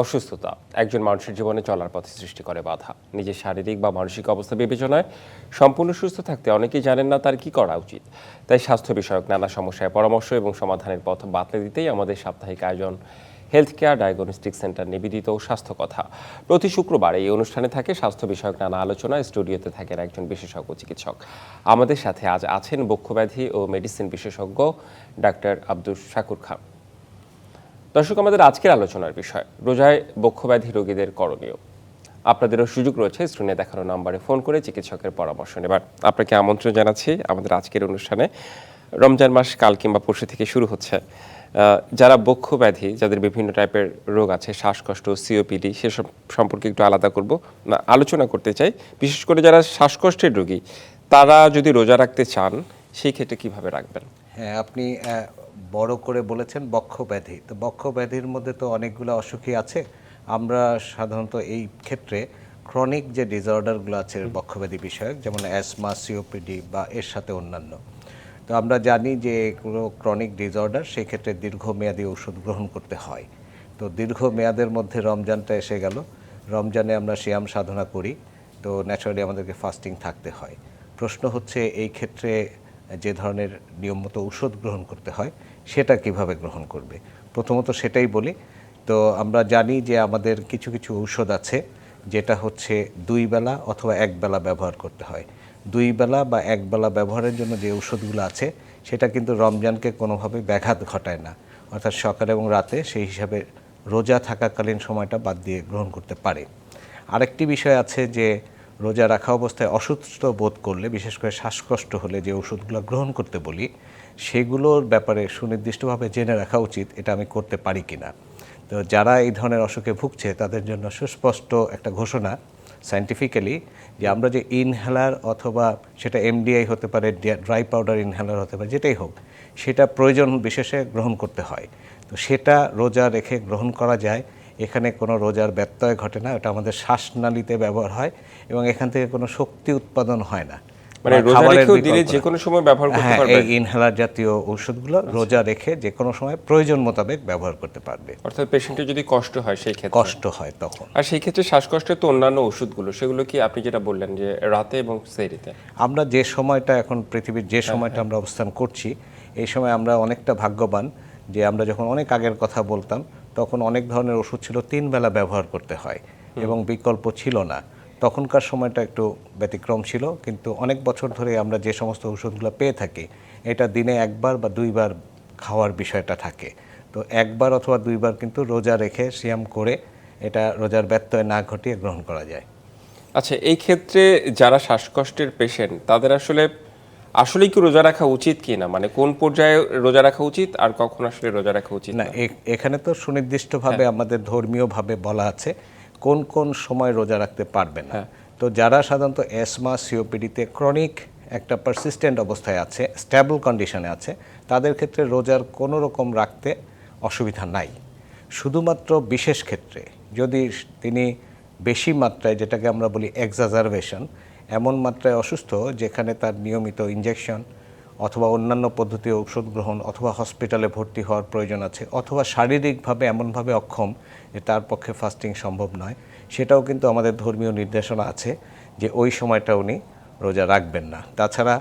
অসুস্থতা, একজন মানুষের জীবনে চলার পথে সৃষ্টি করে বাধা। নিজের শারীরিক বা মানসিক অবস্থা বিবেচনায় সম্পূর্ণ সুস্থ থাকতে অনেকেই জানেন না তার কি করা উচিত। তাই স্বাস্থ্য বিষয়ক নানা সমস্যায় পরামর্শ এবং সমাধানের পথ বাতলে দিতেই আমাদের সাপ্তাহিক আয়োজন হেলথ কেয়ার ডায়াগনস্টিক সেন্টার নিবেদিত স্বাস্থ্য কথা প্রতি শুক্রবার এই অনুষ্ঠানে থাকে স্বাস্থ্য বিষয়ক নানা আলোচনা। স্টুডিওতে থাকেন একজন বিশেষজ্ঞ চিকিৎসক। আমাদের সাথে আজ আছেন বক্ষব্যাধি ও মেডিসিন বিশেষজ্ঞ ডাক্তার আব্দুল শাকুর খান। দর্শক, আমাদের আজকের আলোচনার বিষয়, রোজায় বক্ষব্যাধি রোগীদের করণীয়। আপনাদেরও সুযোগ রয়েছে স্ক্রিনে দেখানো নাম্বারে ফোন করে চিকিৎসকের পরামর্শ নেবার। আপনাকে আমন্ত্রণ জানাচ্ছি আমাদের আজকের অনুষ্ঠানে। রমজান মাস কাল কিংবা পরশু থেকে শুরু হচ্ছে। যারা বক্ষব্যাধি, যাদের বিভিন্ন টাইপের রোগ আছে, শ্বাসকষ্ট সিওপিডি সেসব সম্পর্কে একটু আলাদা করব। না, আলোচনা করতে চাই। বিশেষ করে যারা শ্বাসকষ্টের রোগী, তারা যদি রোজা রাখতে চান, সেই ক্ষেত্রে কীভাবে রাখবেন? হ্যাঁ আপনি বড় করে বলেছেন বক্ষব্যাধি তো বক্ষব্যাধির মধ্যে তো অনেকগুলো অসুখই আছে। আমরা সাধারণত এই ক্ষেত্রে ক্রনিক যে ডিসঅর্ডারগুলো আছে বক্ষব্যাধি বিষয়ক যেমন অ্যাসমা সিওপিডি বা এর সাথে অন্যান্য। তো আমরা জানি যে কোনো ক্রনিক ডিসঅর্ডার সেই ক্ষেত্রে দীর্ঘমেয়াদী ওষুধ গ্রহণ করতে হয়। তো দীর্ঘ মেয়াদের মধ্যে রমজানটা এসে গেল। রমজানে আমরা সিয়াম সাধনা করি। তো ন্যাচারালি আমাদেরকে ফাস্টিং থাকতে হয়। প্রশ্ন হচ্ছে এই ক্ষেত্রে যে ধরনের নিয়ম মতো ঔষধ গ্রহণ করতে হয় সেটা কীভাবে গ্রহণ করবে? প্রথমত সেটাই বলি। তো আমরা জানি যে আমাদের কিছু কিছু ঔষধ আছে যেটা হচ্ছে দুই বেলা অথবা এক বেলা ব্যবহার করতে হয়। দুই বেলা বা এক বেলা ব্যবহারের জন্য যে ঔষধগুলো আছে, সেটা কিন্তু রমজানকে কোনোভাবে ব্যাঘাত ঘটায় না। অর্থাৎ সকালে এবং রাতে সেই হিসাবে রোজা থাকাকালীন সময়টা বাদ দিয়ে গ্রহণ করতে পারে। আরেকটি বিষয় আছে যে রোজা রাখা অবস্থায় অসুস্থ বোধ করলে, বিশেষ করে শ্বাসকষ্ট হলে যে ওষুধগুলো গ্রহণ করতে বলি সেগুলোর ব্যাপারে সুনির্দিষ্টভাবে জেনে রাখা উচিত এটা আমি করতে পারি কি না তো যারা এই ধরনের অসুখে ভুগছে, তাদের জন্য সুস্পষ্ট একটা ঘোষণা সায়েন্টিফিক্যালি যে আমরা যে ইনহেলার অথবা সেটা এমডিআই হতে পারে ড্রাই পাউডার ইনহেলার হতে পারে, যেটাই হোক, সেটা প্রয়োজন বিশেষে গ্রহণ করতে হয়। তো সেটা রোজা রেখে গ্রহণ করা যায়। এখানে কোনো রোজার ব্যত্যয় ঘটে না, এটা আমাদের শ্বাসনালীতে ব্যবহার হয় এবং এখান থেকে কোনো শক্তি উৎপাদন হয় না। মানে রোজা রেখেও দিনে যে কোনো সময় ব্যবহার করতে হ্যাঁ পারবেন এই ইনহেলার জাতীয় ঔষধগুলো রোজা রেখে যে কোনো সময় প্রয়োজন মোতাবেক ব্যবহার করতে পারবে। অর্থাৎ পেশেন্টের যদি কষ্ট হয় সেই ক্ষেত্রে। কষ্ট হয় তখন। আর সেই ক্ষেত্রে শ্বাসকষ্টের তো অন্যান্য ওষুধগুলো সেগুলো কি আপনি যেটা বললেন যে রাতে এবং সেরিতে আমরা যে সময়টা এখন পৃথিবীর যে সময়টা আমরা অবস্থান করছি এই সময় আমরা অনেকটা ভাগ্যবান যে আমরা যখন অনেক আগের কথা বলতাম তখন অনেক ধরনের ওষুধ ছিল তিন বেলা ব্যবহার করতে হয় এবং বিকল্প ছিল না। তখনকার সময়টা একটু ব্যতিক্রম ছিল কিন্তু অনেক বছর ধরে আমরা যে সমস্ত ওষুধগুলো পেয়ে থাকি এটা দিনে একবার বা দুইবার খাওয়ার বিষয়টা থাকে। তো একবার অথবা দুইবার কিন্তু রোজা রেখে সিয়াম করে এটা রোজার ব্যত্যয় না ঘটিয়ে গ্রহণ করা যায়। আচ্ছা এই ক্ষেত্রে যারা শ্বাসকষ্টের পেশেন্ট তাদের আসলে আসলেই কি রোজা রাখা উচিত কি না মানে কোন পর্যায়ে রোজা রাখা উচিত আর কখন আসলে রোজা রাখা উচিত না এখানে তো সুনির্দিষ্টভাবে আমাদের ধর্মীয়ভাবে বলা আছে কোন কোন সময় রোজা রাখতে পারবে না তো যারা সাধারণত অ্যাসমা সিওপিডিতে ক্রনিক একটা পারসিস্টেন্ট অবস্থায় আছে স্ট্যাবল কন্ডিশনে আছে তাদের ক্ষেত্রে রোজার কোনো রকম রাখতে অসুবিধা নাই। শুধুমাত্র বিশেষ ক্ষেত্রে যদি তিনি বেশি মাত্রায় যেটাকে আমরা বলি এক্সাজারভেশন এমন মাত্রায় অসুস্থ যেখানে তার নিয়মিত ইঞ্জেকশন অথবা অন্যান্য পদ্ধতি ঔষধ গ্রহণ অথবা হসপিটালে ভর্তি হওয়ার প্রয়োজন আছে অথবা শারীরিকভাবে এমনভাবে অক্ষম যে তার পক্ষে ফাস্টিং সম্ভব নয়। সেটাও কিন্তু আমাদের ধর্মীয় নির্দেশনা আছে যে ওই সময়টা উনি রোজা রাখবেন না। তাছাড়া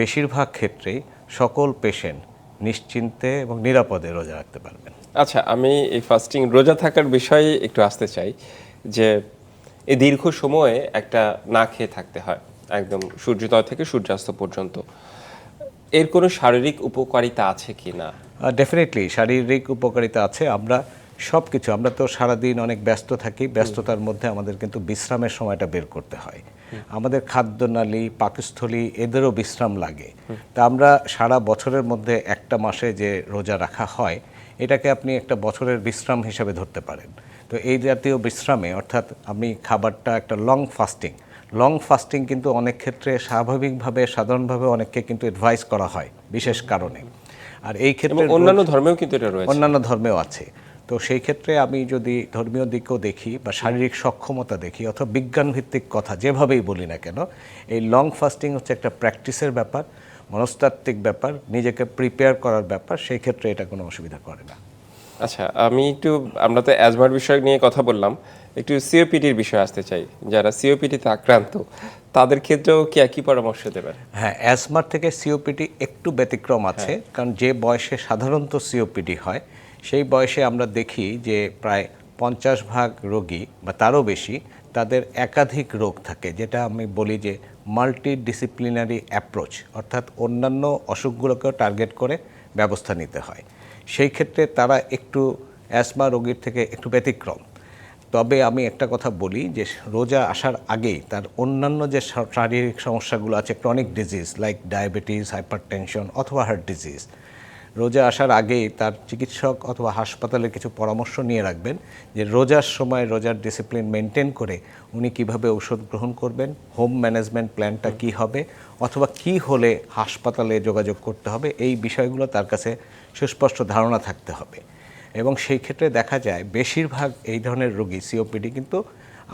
বেশিরভাগ ক্ষেত্রেই সকল পেশেন্ট নিশ্চিন্তে এবং নিরাপদে রোজা রাখতে পারবেন। আচ্ছা আমি এই ফাস্টিং রোজা থাকার বিষয়ে একটু আসতে চাই যে এই দীর্ঘ সময়ে একটা না খেয়ে থাকতে হয়, একদম সূর্যোদয় থেকে সূর্যাস্ত পর্যন্ত। এর কোনো শারীরিক উপকারিতা আছে কি না? ডেফিনেটলি শারীরিক উপকারিতা আছে। আমরা সব কিছু আমরা তো সারাদিন অনেক ব্যস্ত থাকি, ব্যস্ততার মধ্যে আমাদের কিন্তু বিশ্রামের সময়টা বের করতে হয়। আমাদের খাদ্যনালী, পাকস্থলী, এদেরও বিশ্রাম লাগে। তা আমরা সারা বছরের মধ্যে একটা মাসে যে রোজা রাখা হয়, এটাকে আপনি একটা বছরের বিশ্রাম হিসাবে ধরতে পারেন। তো এই জাতীয় বিশ্রামে, অর্থাৎ আমি খাবারটা একটা লং ফাস্টিং লং ফাস্টিং কিন্তু অনেক ক্ষেত্রে স্বাভাবিকভাবে সাধারণভাবে অনেককে কিন্তু অ্যাডভাইস করা হয় বিশেষ কারণে। আর এই ক্ষেত্রে অন্যান্য ধর্মেও কিন্তু এটা রয়েছে। অন্যান্য ধর্মেও আছে। তো সেই ক্ষেত্রে আমি যদি ধর্মীয় দিকও দেখি বা শারীরিক সক্ষমতা দেখি অথবা বিজ্ঞান ভিত্তিক কথা যেভাবেই বলি না কেন এই লং ফাস্টিং হচ্ছে একটা প্র্যাকটিসের ব্যাপার মনস্তাত্ত্বিক ব্যাপার নিজেকে প্রিপেয়ার করার ব্যাপার সেই ক্ষেত্রে এটা কোনো অসুবিধা করে না। আচ্ছা আমি একটু আমরা তো অ্যাজমার বিষয় নিয়ে কথা বললাম। একটু সিওপিটির বিষয়ে আসতে চাই। যারা সিওপিটিতে আক্রান্ত তাদের ক্ষেত্রেও কি একই পরামর্শ দেবেন? হ্যাঁ অ্যাসমার থেকে সিওপিটি একটু ব্যতিক্রম আছে কারণ যে বয়সে সাধারণত সিওপিডি হয় সেই বয়সে আমরা দেখি যে প্রায় পঞ্চাশ ভাগ রোগী বা তারও বেশি তাদের একাধিক রোগ থাকে। যেটা আমি বলি যে মাল্টি ডিসিপ্লিনারি অ্যাপ্রোচ অর্থাৎ অন্যান্য অসুখগুলোকেও টার্গেট করে ব্যবস্থা নিতে হয়। সেই ক্ষেত্রে তারা একটু অ্যাসমা রোগীর থেকে একটু ব্যতিক্রম। তবে আমি একটা কথা বলি যে, রোজা আসার আগেই তার অন্যান্য যে শারীরিক সমস্যাগুলো আছে chronic disease like diabetes hypertension অথবা হার্ট ডিজিজ রোজা আসার আগেই তার চিকিৎসক অথবা হাসপাতালে কিছু পরামর্শ নিয়ে রাখবেন যে রোজার সময় রোজার ডিসিপ্লিন মেনটেন করে উনি কীভাবে ঔষধ গ্রহণ করবেন হোম ম্যানেজমেন্ট প্ল্যানটা কি হবে, অথবা কি হলে হাসপাতালে যোগাযোগ করতে হবে, এই বিষয়গুলো তার কাছে সুস্পষ্ট ধারণা থাকতে হবে। এবং সেই ক্ষেত্রে দেখা যায় বেশিরভাগ এই ধরনের রোগী সিওপিডি কিন্তু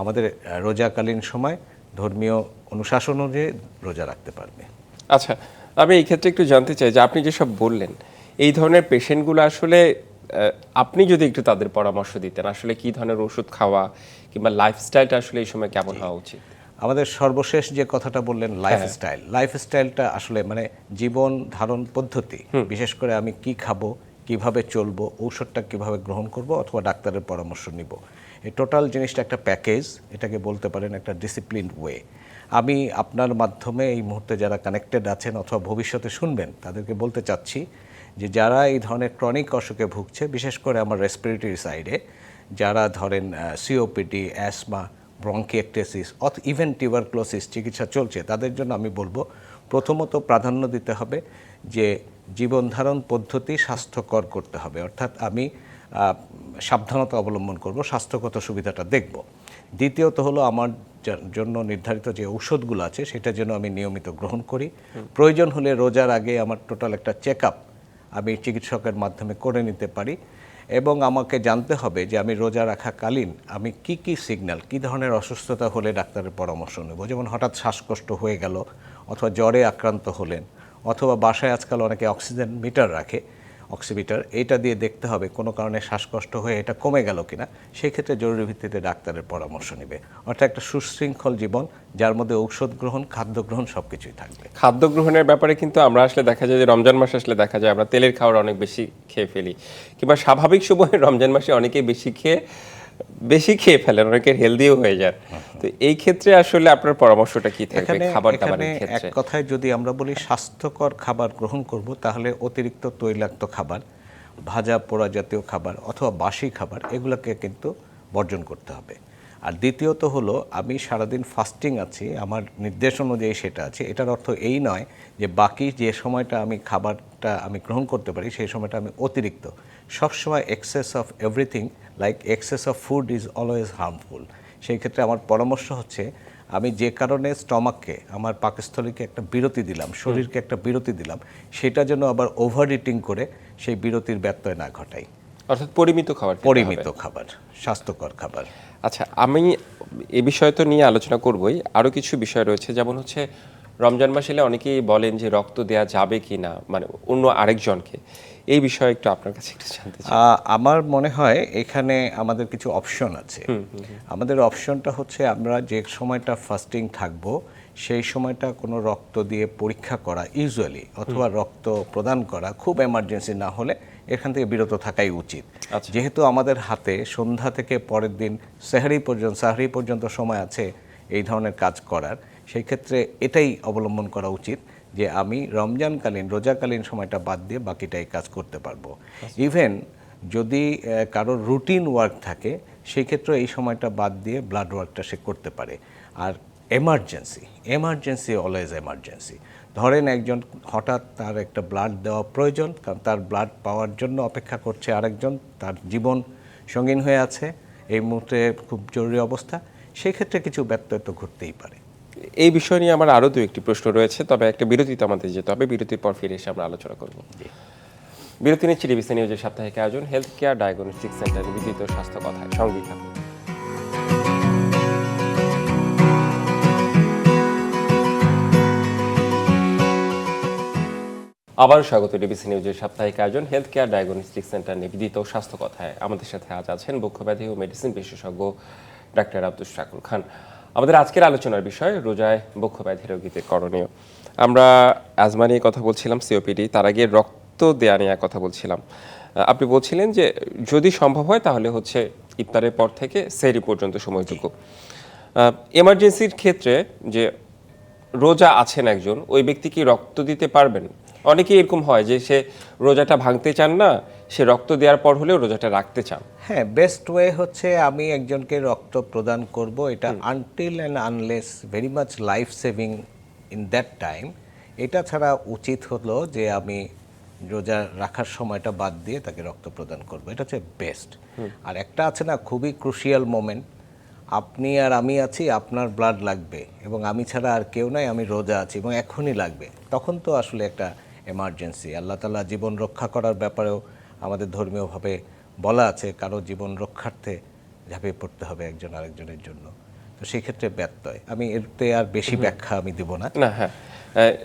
আমাদের রোজাকালীন সময় ধর্মীয় অনুশাসন অনুযায়ী রোজা রাখতে পারবে। আচ্ছা আমি এই ক্ষেত্রে একটু জানতে চাই যে আপনি যেসব বললেন এই ধরনের পেশেন্টগুলো আসলে আপনি যদি একটু তাদের পরামর্শ দিতেন আসলে কি ধরনের ওষুধ খাওয়া কিংবা লাইফস্টাইলটা আসলে এই সময় কেমন হওয়া উচিত? আমাদের সর্বশেষ যে কথাটা বললেন লাইফস্টাইল লাইফস্টাইলটা আসলে মানে জীবন ধারণ পদ্ধতি। বিশেষ করে আমি কি খাব কীভাবে চলবো ঔষধটা কীভাবে গ্রহণ করব অথবা ডাক্তারের পরামর্শ নিব। এই টোটাল জিনিসটা একটা প্যাকেজ এটাকে বলতে পারেন একটা ডিসিপ্লিন ওয়ে আমি আপনার মাধ্যমে এই মুহূর্তে যারা কানেক্টেড আছেন অথবা ভবিষ্যতে শুনবেন তাদেরকে বলতে চাচ্ছি যে যারা এই ধরনের ক্রনিক অসুখে ভুগছে বিশেষ করে আমার রেসপিরেটরি সাইডে যারা ধরেন সিওপিডি অ্যাসমা ব্রঙ্কিয়েকটেসিস অথ ইভেন টিউবারক্লোসিস চিকিৎসা চলছে তাদের জন্য আমি বলব প্রথমত প্রাধান্য দিতে হবে যে জীবনধারণ পদ্ধতি স্বাস্থ্যকর করতে হবে। অর্থাৎ আমি সাবধানতা অবলম্বন করব স্বাস্থ্যগত সুবিধাটা দেখব। দ্বিতীয়ত হলো আমার জন্য নির্ধারিত যে ঔষধগুলো আছে সেটা যেন আমি নিয়মিত গ্রহণ করি। প্রয়োজন হলে রোজার আগে আমার টোটাল একটা চেক আপ আমি চিকিৎসকের মাধ্যমে করে নিতে পারি এবং আমাকে জানতে হবে যে আমি রোজা রাখাকালীন আমি কি কি সিগন্যাল, কি ধরনের অসুস্থতা হলে ডাক্তারের পরামর্শ নেব? যেমন হঠাৎ শ্বাসকষ্ট হয়ে গেল, অথবা জ্বরে আক্রান্ত হলেন, অথবা বাসায় আজকাল অনেকে অক্সিজেন মিটার রাখে অক্সিমিটার, এটা দিয়ে দেখতে হবে কোনো কারণে শ্বাসকষ্ট হয়ে এটা কমে গেল কিনা সেই ক্ষেত্রে জরুরি ভিত্তিতে ডাক্তারের পরামর্শ নেবে। অর্থাৎ একটা সুশৃঙ্খল জীবন, যার মধ্যে ঔষধ গ্রহণ, খাদ্য গ্রহণ সব কিছুই থাকবে। খাদ্য গ্রহণের ব্যাপারে কিন্তু আমরা আসলে দেখা যায় যে রমজান মাসে আসলে দেখা যায় আমরা তেলের খাবার অনেক বেশি খেয়ে ফেলি। কিংবা স্বাভাবিক সময়ে রমজান মাসে অনেকেই বেশি খেয়ে বেশি খেয়ে ফেলেন অনেকের হেলদিও হয়ে যান। তো এই ক্ষেত্রে আসলে আপনার পরামর্শটা কি থাকবে খাবার দাবারের ক্ষেত্রে? এক কথায় যদি আমরা বলি স্বাস্থ্যকর খাবার গ্রহণ করব তাহলে অতিরিক্ত তৈলাক্ত খাবার ভাজা পোড়া জাতীয় খাবার অথবা বাসি খাবার এগুলোকে কিন্তু বর্জন করতে হবে। আর দ্বিতীয়ত হলো আমি সারাদিন ফাস্টিং আছি আমার নির্দেশ অনুযায়ী সেটা আছে। এটার অর্থ এই নয় যে বাকি যে সময়টা আমি খাবারটা আমি গ্রহণ করতে পারি সেই সময়টা আমি অতিরিক্ত। সবসময় excess of everything like excess of food is always harmful সেই ক্ষেত্রে আমার পরামর্শ হচ্ছে আমি যে কারণে স্টমাককে আমার পাকস্থলীকে একটা বিরতি দিলাম শরীরকে একটা বিরতি দিলাম সেটা যেন আবার ওভার ইটিং করে সেই বিরতির ব্যত্যয় না ঘটাই। অর্থাৎ পরিমিত খাবার পরিমিত খাবার স্বাস্থ্যকর খাবার। আচ্ছা আমি এ বিষয় তো নিয়ে আলোচনা করবই। আরও কিছু বিষয় রয়েছে যেমন হচ্ছে রমজান মাস এলে অনেকেই বলেন যে রক্ত দেয়া যাবে কি না মানে অন্য আরেকজনকে। এই বিষয়ে একটু আপনার কাছে একটু জানতে চাই। আমার মনে হয় এখানে আমাদের কিছু অপশন আছে। আমাদের অপশনটা হচ্ছে আমরা যে সময়টা ফাস্টিং থাকব সেই সময়টা কোনো রক্ত দিয়ে পরীক্ষা করা ইউজুয়ালি অথবা রক্ত প্রদান করা খুব এমার্জেন্সি না হলে এখান থেকে বিরত থাকাই উচিত। যেহেতু আমাদের হাতে সন্ধ্যা থেকে পরের দিন সেহারি পর্যন্ত সাহারি পর্যন্ত সময় আছে এই ধরনের কাজ করার সেই ক্ষেত্রে এটাই অবলম্বন করা উচিত যে আমি রমজানকালীন রোজাকালীন সময়টা বাদ দিয়ে বাকিটাই কাজ করতে পারব। ইভেন যদি কারোর রুটিন ওয়ার্ক থাকে সেই ক্ষেত্রে এই সময়টা বাদ দিয়ে ব্লাড ওয়ার্কটা সে করতে পারে। আর এমার্জেন্সি এমার্জেন্সি অলওয়েজ এমার্জেন্সি ধরেন একজন হঠাৎ তার একটা ব্লাড দেওয়া প্রয়োজন কারণ তার ব্লাড পাওয়ার জন্য অপেক্ষা করছে আরেকজন তার জীবন সঙ্গীন হয়ে আছে এই মুহূর্তে খুব জরুরি অবস্থা। সেই ক্ষেত্রে কিছু ব্যত্যয় তো ঘটতেই পারে। এই বিষয় নিয়ে আমার আরও দু একটি প্রশ্ন রয়েছে তবে একটা বিরতিতে আমাদের যেতে হবে। বিরতির পর ফিরে এসে আমরা আলোচনা করব। বিরতি নিচ্ছি ডিবিসি নিউজের সাপ্তাহিক আয়োজন হেলথ কেয়ার ডায়াগনস্টিক সেন্টার বিদ্যুৎ স্বাস্থ্য কথায় সঙ্গী থাকুন আবার স্বাগত ডিবিসি নিউজের সাপ্তাহিক আয়োজন হেলথ কেয়ার ডায়াগনস্টিক সেন্টার নিবেদিত স্বাস্থ্য কথায়। আমাদের সাথে আজ আছেন বক্ষব্যাধি ও মেডিসিন বিশেষজ্ঞ ডাক্তার আব্দুল শাকুর খান। আমাদের আজকের আলোচনার বিষয়, রোজায় বক্ষব্যাধি রোগীদের করণীয়। আমরা অ্যাজমা নিয়ে কথা বলছিলাম সিওপিডি তার আগে রক্ত দেয়া নিয়ে কথা বলছিলাম। আপনি বলছিলেন যে যদি সম্ভব হয় তাহলে হচ্ছে ইফতারের পর থেকে সেরি পর্যন্ত সময়টুকু। এমার্জেন্সির ক্ষেত্রে যে রোজা আছেন একজন, ওই ব্যক্তি কি রক্ত দিতে পারবেন? অনেকেই এরকম হয় যে সে রোজাটা ভাঙতে চান না সে রক্ত দেওয়ার পর হলেও রোজাটা রাখতে চান। হ্যাঁ বেস্ট ওয়ে হচ্ছে আমি একজনকে রক্ত প্রদান করব। এটা until and unless very much life saving in that time এটা ছাড়া উচিত হলো যে আমি রোজা রাখার সময়টা বাদ দিয়ে তাকে রক্ত প্রদান করব। এটা হচ্ছে বেস্ট আর একটা আছে না খুবই ক্রুশিয়াল মোমেন্ট আপনি আর আমি আছি আপনার ব্লাড লাগবে এবং আমি ছাড়া আর কেউ নাই আমি রোজা আছি এবং এখনই লাগবে। তখন তো আসলে একটা এমার্জেন্সি। আল্লাহ তালা জীবন রক্ষা করার ব্যাপারেও আমাদের ধর্মীয়ভাবে বলা আছে কারও জীবন রক্ষার্থে ঝাঁপিয়ে পড়তে হবে একজন আরেকজনের জন্য। তো সেই ক্ষেত্রে ব্যত্যয়। আমি এতে আর বেশি ব্যাখ্যা আমি দিব না। না হ্যাঁ।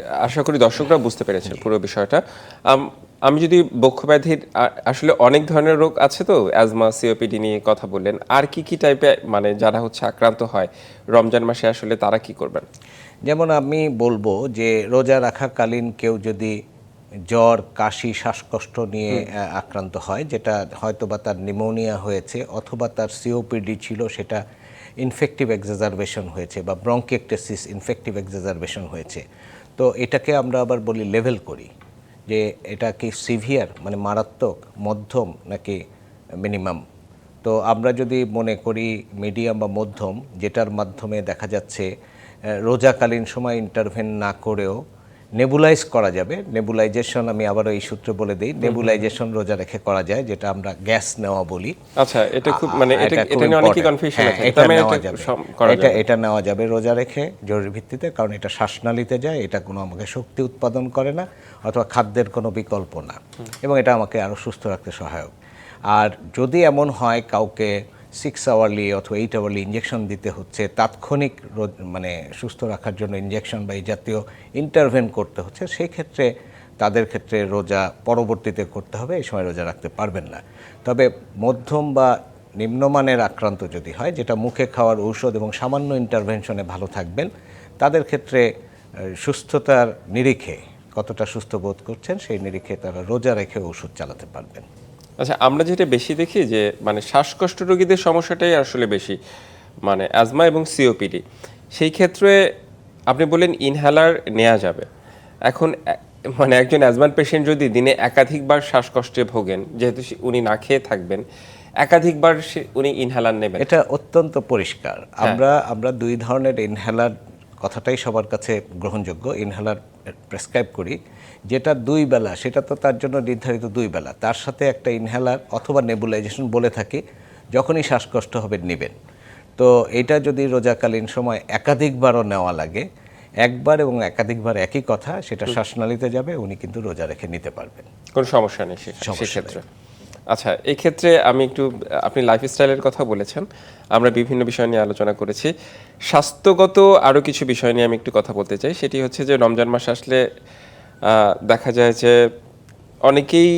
আশা করি দর্শকরা বুঝতে পেরেছেন পুরো বিষয়টা। আম- যদি বক্ষব্যাধির আসলে অনেক ধরনের রোগ আছে তো অ্যাজমা সিওপিডি নিয়ে কথা বললেন আর কি কি টাইপের মানে যারা হচ্ছে আক্রান্ত হয় রমজান মাসে আসলে তারা কি করবেন? যেমন আমি বলব যে রোজা রাখাকালীন কেউ যদি জ্বর কাশি শ্বাসকষ্ট নিয়ে আক্রান্ত হয় যেটা হয়তো বা তার নিমোনিয়া হয়েছে অথবা তার সিওপিডি ছিল সেটা ইনফেক্টিভ এক্সাজারবেশন হয়েছে বা ব্রঙ্কেকটেসিস ইনফেক্টিভ এক্সাজারবেশন হয়েছে। তো এটাকে আমরা আবার বলি লেভেল করি যে এটা কি সিভিয়ার মানে মারাত্মক মধ্যম নাকি মিনিমাম তো আমরা যদি মনে করি মিডিয়াম বা মধ্যম যেটার মাধ্যমে দেখা যাচ্ছে রোজাকালীন সময় ইন্টারভেন না করেও নেবুলাইজ করা যাবে। নেবুলাইজেশন আমি আবারও এই সূত্রে বলে দিই। নেবুলাইজেশন রোজা রেখে করা যায় যেটা আমরা গ্যাস নেওয়া বলি। আচ্ছা এটা খুব মানে এটা এটা নিয়ে অনেকই কনফিউশন হ্যাঁ, আছে। এটা নেওয়া যাবে। এটা এটা নেওয়া যাবে রোজা রেখে জরুরি ভিত্তিতে কারণ এটা শ্বাসনালীতে যায় এটা কোনো আমাকে শক্তি উৎপাদন করে না অথবা খাদ্যের কোনো বিকল্প না। এবং এটা আমাকে আরও সুস্থ রাখতে সহায়ক। আর যদি এমন হয় কাউকে সিক্স আওয়ারলি অথবা এইট আওয়ারলি ইঞ্জেকশন দিতে হচ্ছে, তাৎক্ষণিক মানে সুস্থ রাখার জন্য ইঞ্জেকশন বা এই জাতীয় ইন্টারভেন করতে হচ্ছে সেই ক্ষেত্রে তাদের ক্ষেত্রে রোজা পরবর্তীতে করতে হবে, এই সময় রোজা রাখতে পারবেন না। তবে মধ্যম বা নিম্নমানের আক্রান্ত যদি হয়, যেটা মুখে খাওয়ার ঔষধ এবং সামান্য ইন্টারভেনশনে ভালো থাকবেন, তাদের ক্ষেত্রে সুস্থতার নিরিখে কতটা সুস্থ বোধ করছেন, সেই নিরিখে তারা রোজা রেখে ওষুধ চালাতে পারবেন। আচ্ছা আমরা যেটা বেশি দেখি যে মানে শ্বাসকষ্ট রোগীদের সমস্যাটাই আসলে বেশি মানে অ্যাজমা এবং সিওপিডি। সেই ক্ষেত্রে আপনি বললেন ইনহেলার নেওয়া যাবে। এখন মানে একজন অ্যাজমান পেশেন্ট যদি দিনে একাধিকবার শ্বাসকষ্টে ভোগেন যেহেতু উনি না খেয়ে থাকবেন একাধিকবার সে- উনি ইনহেলার নেবেন। এটা অত্যন্ত পরিষ্কার। আমরা আমরা দুই ধরনের ইনহেলার কথাটাই সবার কাছে গ্রহণযোগ্য। ইনহেলার প্রেসক্রাইব করি। যেটা দুই বেলা সেটা তো তার জন্য নির্ধারিত দুই বেলা। তার সাথে একটা ইনহেলার অথবা নেবুলাইজেশন বলে থাকি যখনই শ্বাসকষ্ট হবে নেবেন। তো এটা যদি রোজাকালীন সময় একাধিকবারও নেওয়া লাগে একবার এবং একাধিকবার একই কথা সেটা শ্বাসনালীতে যাবে উনি কিন্তু রোজা রেখে নিতে পারবেন। কোনো সমস্যা নেই সেক্ষেত্রে। আচ্ছা এই ক্ষেত্রে আমি একটু আপনি লাইফস্টাইলের কথা বলেছেন আমরা বিভিন্ন বিষয় নিয়ে আলোচনা করেছি। স্বাস্থ্যগত আরও কিছু বিষয় নিয়ে আমি একটু কথা বলতে চাই। সেটি হচ্ছে যে রমজান মাস আসলে দেখা যায় যে অনেকেই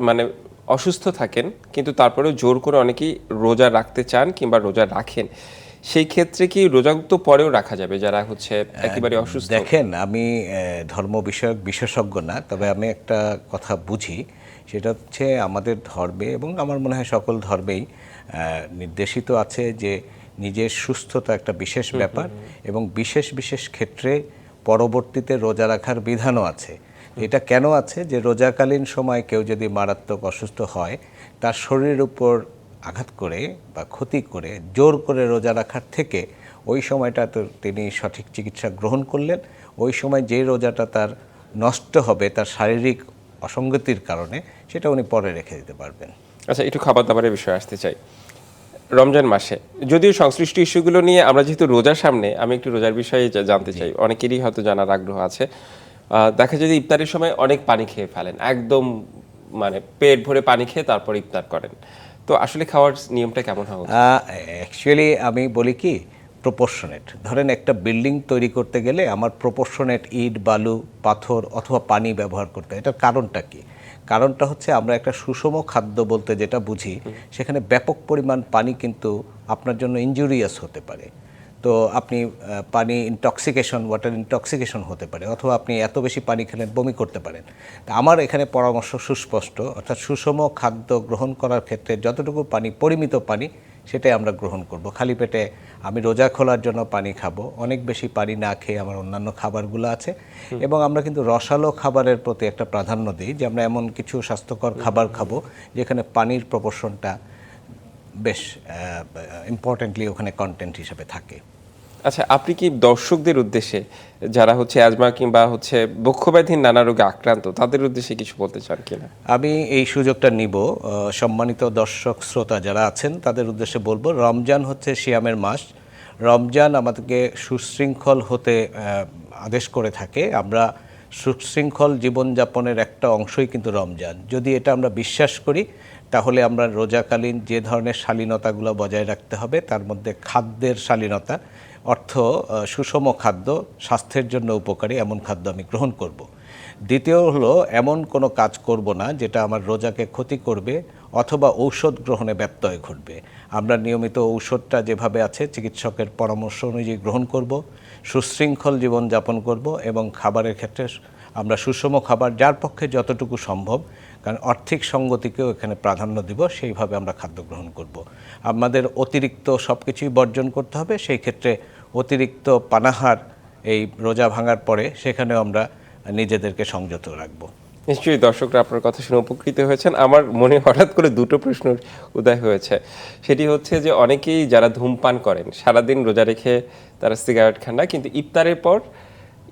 মানে অসুস্থ থাকেন কিন্তু তারপরেও জোর করে অনেকেই রোজা রাখতে চান কিংবা রোজা রাখেন। সেই ক্ষেত্রে কি রোজাগুপ্ত পরেও রাখা যাবে যারা হচ্ছে একেবারে অসুস্থ? দেখেন আমি ধর্ম বিষয়ক বিশেষজ্ঞ না তবে আমি একটা কথা বুঝি। সেটা হচ্ছে আমাদের ধর্মে এবং আমার মনে হয় সকল ধর্মেই নির্দেশিত আছে যে নিজের সুস্থতা একটা বিশেষ ব্যাপার এবং বিশেষ বিশেষ ক্ষেত্রে পরবর্তীতে রোজা রাখার বিধানও আছে। এটা কেন আছে? যে রোজাকালীন সময় কেউ যদি মারাত্মক অসুস্থ হয়, তার শরীরের উপর আঘাত করে বা ক্ষতি করে, জোর করে রোজা রাখার থেকে ওই সময়টা তো তিনি সঠিক চিকিৎসা গ্রহণ করলেন। ওই সময় যে রোজাটা তার নষ্ট হবে, তার শারীরিক অসঙ্গতির কারণে, সেটা উনি পরে রেখে দিতে পারবেন। আচ্ছা একটু খাবার দাবারের বিষয়ে আসতে চাই। রমজান মাসে। যদিও সংশ্লিষ্ট ইস্যুগুলো নিয়ে আমরা যেহেতু রোজার সামনে আমি একটু রোজার বিষয়ে জানতে চাই। অনেকেরই হয়তো জানার আগ্রহ আছে। দেখা যায় যে ইফতারের সময় অনেক পানি খেয়ে ফেলেন। একদম মানে পেট ভরে পানি খেয়ে তারপর ইফতার করেন। তো আসলে খাওয়ার নিয়মটা কেমন হওয়া অ্যাকচুয়ালি আমি বলি কি প্রপোর্শনেট ধরেন একটা বিল্ডিং তৈরি করতে গেলে আমার প্রপোর্শনেট ইট বালু পাথর অথবা পানি ব্যবহার করতে হয়। এটার কারণটা কি? কারণটা হচ্ছে আমরা একটা সুষম খাদ্য বলতে যেটা বুঝি সেখানে ব্যাপক পরিমাণ পানি কিন্তু আপনার জন্য ইনজুরিয়াস হতে পারে। তো আপনি পানি ইনটক্সিকেশন ওয়াটার ইনটক্সিকেশন হতে পারে অথবা আপনি এত বেশি পানি খেলেন বমি করতে পারেন। তা আমার এখানে পরামর্শ সুস্পষ্ট অর্থাৎ সুষম খাদ্য গ্রহণ করার ক্ষেত্রে যতটুকু পানি পরিমিত পানি সেটাই আমরা গ্রহণ করব। খালি পেটে আমি রোজা খোলার জন্য পানি খাব। অনেক বেশি পানি না খেয়ে আমার অন্যান্য খাবারগুলো আছে। এবং আমরা কিন্তু রসালো খাবারের প্রতি একটা প্রাধান্য দিই যে আমরা এমন কিছু স্বাস্থ্যকর খাবার খাব যেখানে পানির প্রপোর্শনটা বেশ ইম্পর্টেন্টলি ওখানে কন্টেন্ট হিসেবে থাকে। আচ্ছা আপনি কি দর্শকদের উদ্দেশ্যে, যারা হচ্ছে অ্যাজমা কিংবা হচ্ছে বক্ষব্যাধির নানা রোগে আক্রান্ত, তাদের উদ্দেশ্যে কিছু বলতে চান কিনা? আমি এই সুযোগটা নিব সম্মানিত দর্শক শ্রোতা যারা আছেন, তাদের উদ্দেশ্যে বলব, রমজান হচ্ছে সিয়ামের মাস। রমজান আমাদেরকে সুশৃঙ্খল হতে আদেশ করে থাকে। আমরা সুশৃঙ্খল জীবনযাপনের একটা অংশই কিন্তু রমজান। যদি এটা আমরা বিশ্বাস করি, তাহলে আমরা রোজাকালীন যে ধরনের শালীনতাগুলো বজায় রাখতে হবে, তার মধ্যে খাদ্যের শালীনতা অর্থ সুষম খাদ্য স্বাস্থ্যের জন্য উপকারী, এমন খাদ্য আমি গ্রহণ করব। দ্বিতীয় হলো, এমন কোনো কাজ করব না যেটা আমার রোজাকে ক্ষতি করবে অথবা ঔষধ গ্রহণে ব্যত্যয় ঘটবে আমরা নিয়মিত ঔষধটা যেভাবে আছে, চিকিৎসকের পরামর্শ অনুযায়ী গ্রহণ করব, সুশৃঙ্খল জীবনযাপন করব এবং খাবারের ক্ষেত্রে আমরা সুষম খাবার যার পক্ষে যতটুকু সম্ভব, কারণ আর্থিক সঙ্গতিকেও এখানে প্রাধান্য দিব, সেইভাবে আমরা খাদ্য গ্রহণ করব। আমাদের অতিরিক্ত সব কিছুই বর্জন করতে হবে, সেই ক্ষেত্রে অতিরিক্ত পানাহার এই রোজা ভাঙার পরে সেখানেও আমরা নিজেদেরকে সংযত রাখব। নিশ্চয়ই দর্শকরা আপনার কথা শুনে উপকৃত হয়েছেন। আমার মনে হঠাৎ করে দুটো প্রশ্ন উদয় হয়েছে। সেটি হচ্ছে যে অনেকেই যারা ধূমপান করেন, সারাদিন রোজা রেখে তারা সিগারেট খান না, কিন্তু ইফতারের পর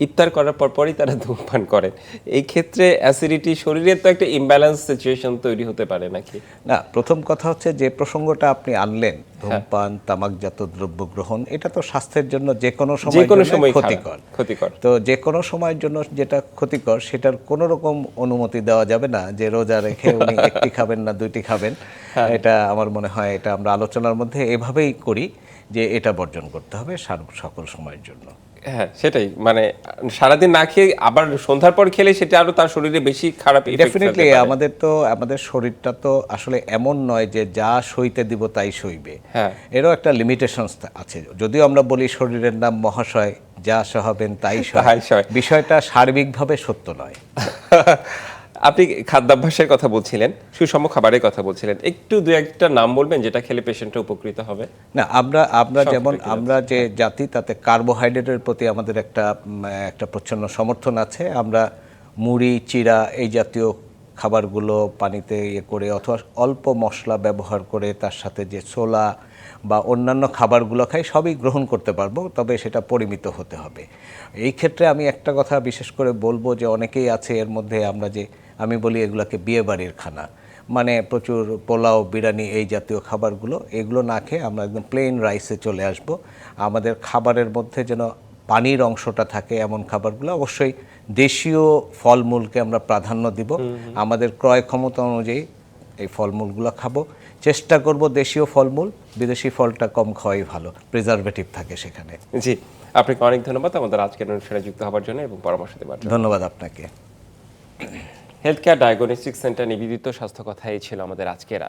ইফতার করার পর পরই তারা ধূমপান করেন এই ক্ষেত্রে অ্যাসিডিটি শরীরের তো একটা ইমব্যালেন্স সিচুয়েশন তৈরি হতে পারে নাকি? না প্রথম কথা হচ্ছে যে প্রসঙ্গটা আপনি আনলেন ধূমপান তামাকজাত দ্রব্য গ্রহণ এটা তো স্বাস্থ্যের জন্য যে কোনো সময় যে কোনো সময় ক্ষতিকর। ক্ষতিকর। তো যে কোনো সময়ের জন্য যেটা ক্ষতিকর সেটার কোনো রকম অনুমতি দেওয়া যাবে না যে রোজা রেখে উনি একটি খাবেন না দুইটি খাবেন। এটা আমার মনে হয় এটা আমরা আলোচনার মধ্যে এভাবেই করি যে এটা বর্জন করতে হবে সার- সকল সময়ের জন্য। হ্যাঁ সেটাই। মানে সারাদিন না খেয়ে আবার সন্ধ্যার পর খেলে সেটা আরও তার শরীরে বেশি খারাপ ডেফিনেটলি আমাদের তো আমাদের শরীরটা তো আসলে এমন নয় যে যা সইতে দিব তাই সইবে। হ্যাঁ। এরও একটা লিমিটেশনস আছে। যদিও আমরা বলি শরীরের নাম মহাশয় যা সহাবেন তাই সহায়। বিষয়টা সার্বিকভাবে সত্য নয়। আপনি খাদ্যাভ্যাসের কথা বলছিলেন সুষম খাবারের কথা বলছিলেন। একটু দু একটা নাম বলবেন যেটা খেলে পেশেন্টটা উপকৃত হবে? না আমরা আমরা যেমন আমরা যে জাতি তাতে কার্বোহাইড্রেটের প্রতি আমাদের একটা একটা প্রচ্ছন্ন সমর্থন আছে। আমরা মুড়ি চিরা এই জাতীয় খাবারগুলো পানিতে ইয়ে করে অথবা অল্প মশলা ব্যবহার করে তার সাথে যে ছোলা বা অন্যান্য খাবারগুলো খাই সবই গ্রহণ করতে পারব তবে সেটা পরিমিত হতে হবে। এই ক্ষেত্রে আমি একটা কথা বিশেষ করে বলব যে অনেকেই আছে এর মধ্যে আমরা যে আমি বলি এগুলোকে বিয়ে বাড়ির খানা। মানে প্রচুর পোলাও বিরিয়ানি এই জাতীয় খাবারগুলো এগুলো না খেয়ে আমরা একদম প্লেন রাইসে চলে আসব। আমাদের খাবারের মধ্যে যেন পানির অংশটা থাকে এমন খাবারগুলো অবশ্যই দেশীয় ফলমূলকে আমরা প্রাধান্য দিব। আমাদের ক্রয় ক্ষমতা অনুযায়ী এই ফলমূলগুলো খাব। চেষ্টা করব দেশীয় ফলমূল বিদেশি ফলটা কম খাওয়াই ভালো প্রিজারভেটিভ থাকে সেখানে। জি আপনাকে অনেক ধন্যবাদ। আমাদের আজকের অনুষ্ঠানে যুক্ত হওয়ার জন্য এবং পরামর্শ দেওয়ার জন্য। ধন্যবাদ আপনাকে। হেলথ কেয়ার ডায়াগনস্টিক সেন্টার নিবেদিত স্বাস্থ্য কথা এই ছিল আমাদের আজকের